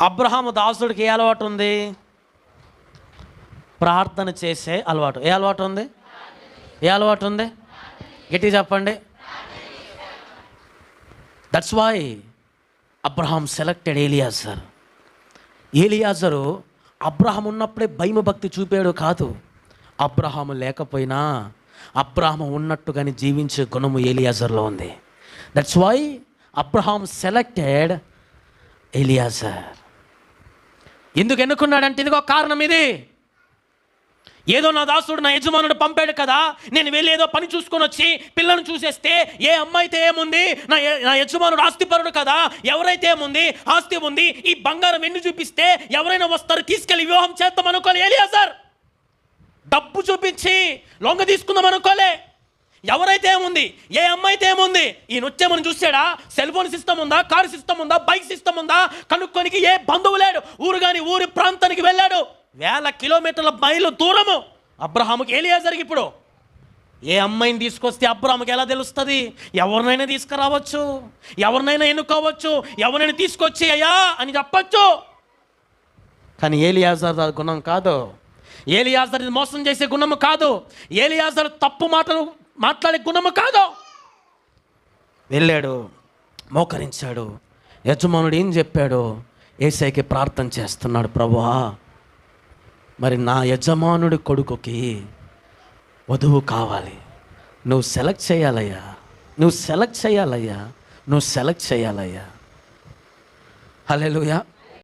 అబ్రహాము దాసుడికి ఏ అలవాటు ఉంది? ప్రార్థన చేసే అలవాటు. ఏ అలవాటు ఉంది? ఏ అలవాటు ఉంది? గట్టి చెప్పండి. That's why Abraham selected Eliezer. Eliezer Abraham ఉన్నప్పుడే భయమ భక్తి చూపాడు కాదు. అబ్రహాము లేకపోయినా అబ్రహాము ఉన్నట్టుగానే జీవించే గుణము ఏలియాజర్లో ఉంది. That's why Abraham selected Eliezer. ఎందుకు ఎన్నుకున్నాడంటే ఇదిగో కారణం ఇది. ఏదో నా దాసుడు నా యజమానుడు పంపాడు కదా నేను వెళ్ళి ఏదో పని చూసుకొని వచ్చి పిల్లను చూసేస్తే ఏ అమ్మాయితే ఏముంది? నా నా యజమానుడు ఆస్తిపరుడు కదా ఎవరైతే ఏముంది? ఆస్తి ఉంది ఈ బంగారం ఎన్ని చూపిస్తే ఎవరైనా వస్తారు తీసుకెళ్ళి వివాహం చేద్దాం అనుకోలే ఏలియా సార్ డబ్బు చూపించి లొంగ తీసుకుందాం అనుకోలే. ఎవరైతే ఏముంది? ఏ అమ్మాయితే ఏముంది? ఈయన వచ్చేమని చూసాడా సెల్ ఫోన్ సిస్టమ్ ఉందా? కారు సిస్టమ్ ఉందా? బైక్ సిస్టమ్ ఉందా? కనుక్కోనికి ఏ బంధువు లేడు. ఊరు కానీ ఊరి ప్రాంతానికి వెళ్ళాడు. వేల కిలోమీటర్ల మైలు దూరము. అబ్రహాముకి ఏలియాజర్కి ఇప్పుడు. ఏ అమ్మాయిని తీసుకొస్తే అబ్రాహ్మకి ఎలా తెలుస్తుంది? ఎవరినైనా తీసుకురావచ్చు. ఎవరినైనా ఎన్నుకోవచ్చు. ఎవరినైనా తీసుకొచ్చి అయ్యా అని చెప్పచ్చు. కానీ ఏలియాజర్ గుణం కాదు. ఏలియాజర్ మోసం చేసే గుణము కాదు. ఏలియాజర్ తప్పు మాటలు మాట్లాడే గుణము కాదు. వెళ్ళాడు మోకరించాడు. యజమానుడు ఏం చెప్పాడు? ఏసైకి ప్రార్థన చేస్తున్నాడు ప్రభువా మరి నా యజమానుడి కొడుకుకి వధువు కావాలి. నువ్వు సెలెక్ట్ చేయాలయ్యా. నువ్వు సెలెక్ట్ చేయాలయ్యా. నువ్వు సెలెక్ట్ చేయాలయ్యా. హలో